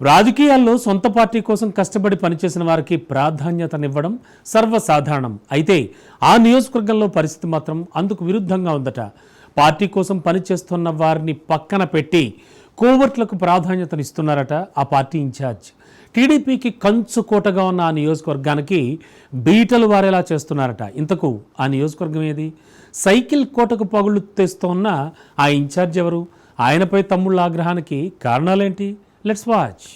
రాజకీయాల్లో సొంత పార్టీ కోసం కష్టపడి పనిచేసిన వారికి ప్రాధాన్యతనివ్వడం సర్వసాధారణం. అయితే ఆ నియోజకవర్గంలో పరిస్థితి మాత్రం అందుకు విరుద్ధంగా ఉందట. పార్టీ కోసం పనిచేస్తున్న వారిని పక్కన పెట్టి కోవర్ట్లకు ప్రాధాన్యతనిస్తున్నారట ఆ పార్టీ ఇన్ఛార్జ్. టీడీపీకి కంచు కోటగా ఉన్న ఆ నియోజకవర్గానికి బీటలు వారేలా చేస్తున్నారట. ఇంతకు ఆ నియోజకవర్గం ఏది? సైకిల్ కోటకు పగుళ్ళు తెస్తోన్న ఆ ఇన్ఛార్జ్ ఎవరు? ఆయనపై తమ్ముళ్ళ ఆగ్రహానికి కారణాలేంటి? లెట్స్ వాచ్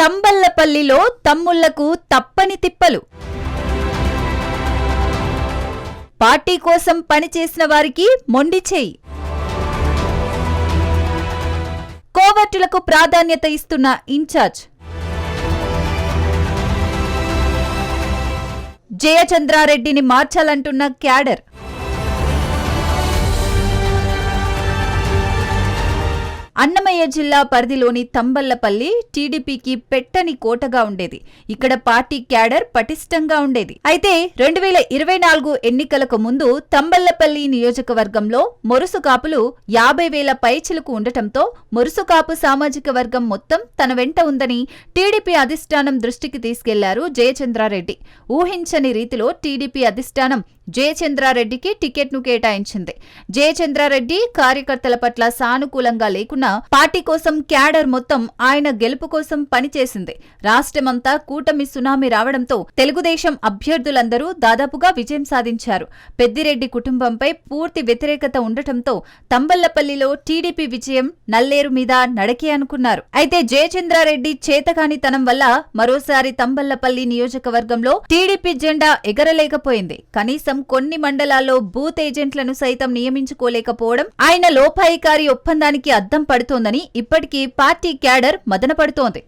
తంబల్లపల్లిలో తమ్ముళ్ళకు తప్పని తిప్పలు. పార్టీ కోసం పనిచేసిన వారికి మొండి చేయి. కోవర్టులకు ప్రాధాన్యత ఇస్తున్న ఇన్ఛార్జ్. జయచంద్రారెడ్డిని మార్చాలంటున్న క్యాడర్. అన్నమయ్య జిల్లా పరిధిలోని తంబల్లపల్లి టీడీపీకి పెట్టని కోటగా ఉండేది. ఇక్కడ పార్టీ క్యాడర్ పటిష్టంగా ఉండేది. అయితే రెండు వేల ఇరవై నాలుగు ఎన్నికలకు ముందు తంబల్లపల్లి నియోజకవర్గంలో మొరుసు కాపులు యాభై వేల పైచిలకు ఉండటంతో మొరుసు కాపు సామాజిక వర్గం మొత్తం తన వెంట ఉందని టీడీపీ అధిష్టానం దృష్టికి తీసుకెళ్ళారు జయచంద్రారెడ్డి. ఊహించని రీతిలో టీడీపీ అధిష్టానం జయచంద్రారెడ్డికి టికెట్ను కేటాయించింది. జయచంద్రారెడ్డి కార్యకర్తల పట్ల సానుకూలంగా లేకున్నా పార్టీ కోసం క్యాడర్ మొత్తం ఆయన గెలుపు కోసం పనిచేసింది. రాష్ట్రమంతా కూటమి సునామీ రావడంతో తెలుగుదేశం అభ్యర్థులందరూ దాదాపుగా విజయం సాధించారు. పెద్దిరెడ్డి కుటుంబంపై పూర్తి వ్యతిరేకత ఉండటంతో తంబళ్ళపల్లిలో టీడీపీ విజయం నల్లేరు మీద నడకే అనుకున్నారు. అయితే జయచంద్రారెడ్డి చేతకానితనం వల్ల మరోసారి తంబల్లపల్లి నియోజకవర్గంలో టీడీపీ జెండా ఎగరలేకపోయింది. కనీసం కొన్ని మండలాల్లో బూత్ ఏజెంట్లను సైతం నియమించుకోలేకపోవడం ఆయన లోపాయికారి ఒప్పందానికి అద్దం పడుతోందని ఇప్పటికీ పార్టీ క్యాడర్ మదనపడుతోంది.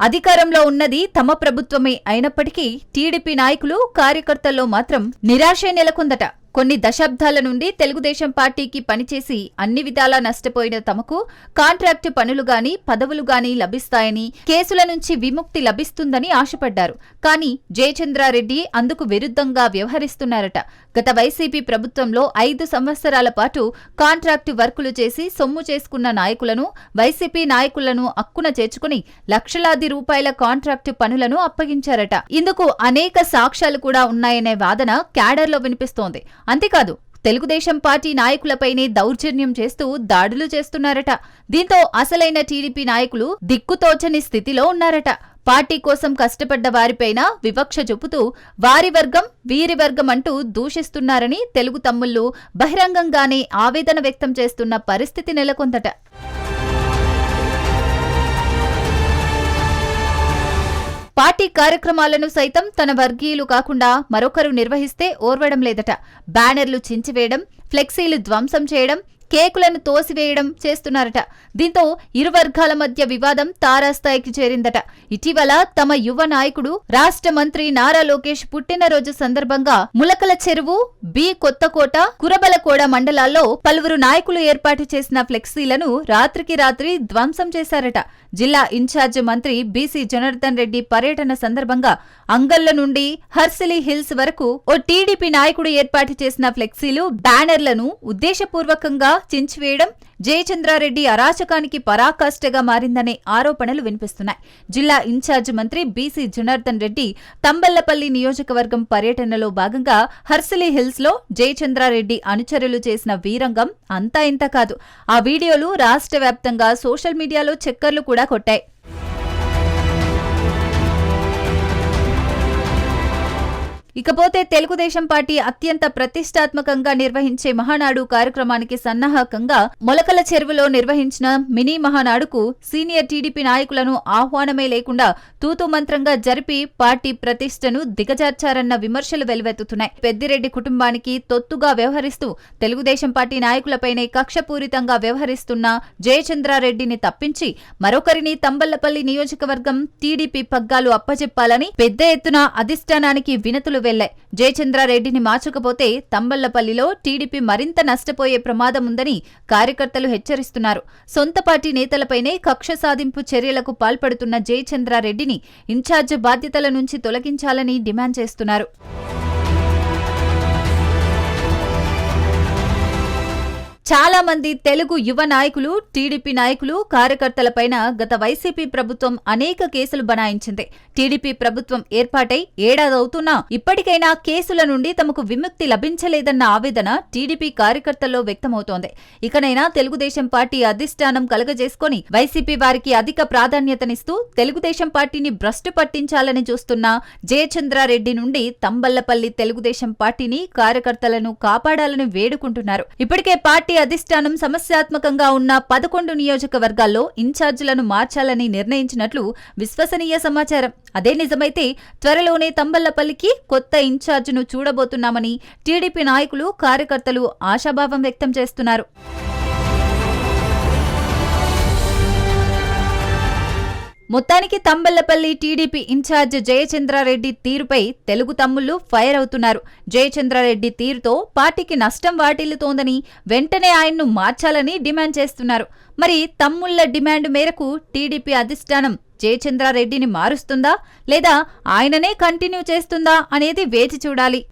అధికారంలో ఉన్నది తమ ప్రభుత్వమే అయినప్పటికీ టీడీపీ నాయకులు కార్యకర్తల్లో మాత్రం నిరాశే నెలకొందట. కొన్ని దశాబ్దాల నుండి తెలుగుదేశం పార్టీకి పనిచేసి అన్ని విధాలా నష్టపోయిన తమకు కాంట్రాక్టు పనులు గాని పదవులు గాని లభిస్తాయని కేసుల నుంచి విముక్తి లభిస్తుందని ఆశపడ్డారు. కానీ జయచంద్రారెడ్డి అందుకు విరుద్ధంగా వ్యవహరిస్తున్నారట. గత వైసీపీ ప్రభుత్వంలో ఐదు సంవత్సరాల పాటు కాంట్రాక్టు వర్కులు చేసి సొమ్ము చేసుకున్న నాయకులను వైసీపీ నాయకులను అక్కున చేర్చుకుని లక్షలాది రూపాయల కాంట్రాక్టు పనులను అప్పగించారట. ఇందుకు అనేక సాక్ష్యాలు కూడా ఉన్నాయనే వాదన క్యాడర్లో వినిపిస్తోంది. అంతేకాదు తెలుగుదేశం పార్టీ నాయకులపైనే దౌర్జన్యం చేస్తూ దాడులు చేస్తున్నారట. దీంతో అసలైన టీడీపీ నాయకులు దిక్కుతోచని స్థితిలో ఉన్నారట. పార్టీ కోసం కష్టపడ్డ వారిపైన వివక్ష చూపుతూ వారి వర్గం వీరి వర్గం అంటూ దూషిస్తున్నారని తెలుగు తమ్ముళ్ళు బహిరంగంగానే ఆవేదన వ్యక్తం చేస్తున్న పరిస్థితి నెలకొందట. పార్టీ కార్యక్రమాలను సైతం తన వర్గీయులు కాకుండా మరొకరు నిర్వహిస్తే ఓర్వడం లేదట. బ్యానర్లు చించివేయడం ఫ్లెక్సీలు ధ్వంసం చేయడం కేకులను తోసివేయడం చేస్తున్నారట. దీంతో ఇరు వర్గాల మధ్య వివాదం తారాస్థాయికి చేరిందట. ఇటీవల తమ యువ నాయకుడు రాష్ట్ర మంత్రి నారా లోకేష్ పుట్టినరోజు సందర్భంగా ములకల చెరువు బి కొత్తకోట కురబలకోడ మండలాల్లో పలువురు నాయకులు ఏర్పాటు చేసిన ఫ్లెక్సీలను రాత్రికి రాత్రి ధ్వంసం చేశారట. జిల్లా ఇన్ఛార్జ్ మంత్రి బీసీ జనార్దన్ రెడ్డి పర్యటన సందర్భంగా అంగల్ల నుండి హర్సిలీ హిల్స్ వరకు ఓ టీడీపీ నాయకుడు ఏర్పాటు చేసిన ఫ్లెక్సీలు బ్యానర్లను ఉద్దేశపూర్వకంగా చించివేయడం జయచంద్రారెడ్డి అరాచకానికి పరాకాష్ఠగా మారిందనే ఆరోపణలు వినిపిస్తున్నాయి. జిల్లా ఇన్ఛార్జ్ మంత్రి బీసీ జనార్దన్ రెడ్డి తంబల్లపల్లి నియోజకవర్గం పర్యటనలో భాగంగా హర్సిలీ హిల్స్లో జయచంద్రారెడ్డి అనుచరులు చేసిన వీరంగం అంతా ఇంత కాదు. ఆ వీడియోలు రాష్ట్ర వ్యాప్తంగా సోషల్ మీడియాలో చక్కర్లు కూడా కొట్టాయి. ఇకపోతే తెలుగుదేశం పార్టీ అత్యంత ప్రతిష్టాత్మకంగా నిర్వహించే మహానాడు కార్యక్రమానికి సన్నాహకంగా మొలకల చెరువులో నిర్వహించిన మినీ మహానాడుకు సీనియర్ టీడీపీ నాయకులను ఆహ్వానమే లేకుండా తూతు మంత్రంగా జరిపి పార్టీ ప్రతిష్టను దిగజార్చారన్న విమర్శలు వెలువెత్తుతున్నాయి. పెద్దిరెడ్డి కుటుంబానికి తొత్తుగా వ్యవహరిస్తూ తెలుగుదేశం పార్టీ నాయకులపైనే కక్షపూరితంగా వ్యవహరిస్తున్న జయచంద్రారెడ్డిని తప్పించి మరొకరిని తంబళ్ళపల్లి నియోజకవర్గం టీడీపీ పగ్గాలు అప్పచెప్పాలని పెద్ద ఎత్తున అధిష్టానానికి వినతులు వెళ్ళాయి జయచంద్రారెడ్డిని మార్చకపోతే తంబళ్ళపల్లిలో టీడీపీ మరింత నష్టపోయే ప్రమాదం ఉందని కార్యకర్తలు హెచ్చరిస్తున్నారు. సొంత పార్టీ నేతలపైనే కక్ష సాధింపు చర్యలకు పాల్పడుతున్న జయచంద్రారెడ్డిని ఇన్ఛార్జ్ బాధ్యతల నుంచి తొలగించాలని డిమాండ్ చేస్తున్నారు. చాలా మంది తెలుగు యువ నాయకులు టీడీపీ నాయకులు కార్యకర్తలపైన గత వైసీపీ ప్రభుత్వం అనేక కేసులు బనాయించింది. టీడీపీ ప్రభుత్వం ఏర్పాటై ఏడాదవుతున్నా ఇప్పటికైనా కేసుల నుండి తమకు విముక్తి లభించలేదన్న ఆవేదన టీడీపీ కార్యకర్తల్లో వ్యక్తమవుతోంది. ఇకనైనా తెలుగుదేశం పార్టీ అధిష్టానం కలగజేసుకుని వైసీపీ వారికి అధిక ప్రాధాన్యతనిస్తూ తెలుగుదేశం పార్టీని భ్రష్టు పట్టించాలని చూస్తున్న జయచంద్రారెడ్డి నుండి తంబళ్ళపల్లి తెలుగుదేశం పార్టీని కార్యకర్తలను కాపాడాలని వేడుకుంటున్నారు. ఇప్పటికే పార్టీ అధిష్టానం సమస్యాత్మకంగా ఉన్న పదకొండు నియోజకవర్గాల్లో ఇన్ఛార్జీలను మార్చాలని నిర్ణయించినట్లు విశ్వసనీయ సమాచారం. అదే నిజమైతే త్వరలోనే తంబళ్ళపల్లికి కొత్త ఇన్ఛార్జిను చూడబోతున్నామని టీడీపీ నాయకులు కార్యకర్తలు ఆశాభావం వ్యక్తం చేస్తున్నారు. మొత్తానికి తంబెల్లపల్లి టీడీపీ ఇన్ఛార్జ్ జయచంద్రారెడ్డి తీరుపై తెలుగు తమ్ముళ్ళు ఫైర్ అవుతున్నారు. జయచంద్రారెడ్డి తీరుతో పార్టీకి నష్టం వాటిల్లుతోందని వెంటనే ఆయన్ను మార్చాలని డిమాండ్ చేస్తున్నారు. మరి తమ్ముళ్ళ డిమాండ్ మేరకు టీడీపీ అధిష్టానం జయచంద్రారెడ్డిని మారుస్తుందా లేదా ఆయననే కంటిన్యూ చేస్తుందా అనేది వేచి చూడాలి.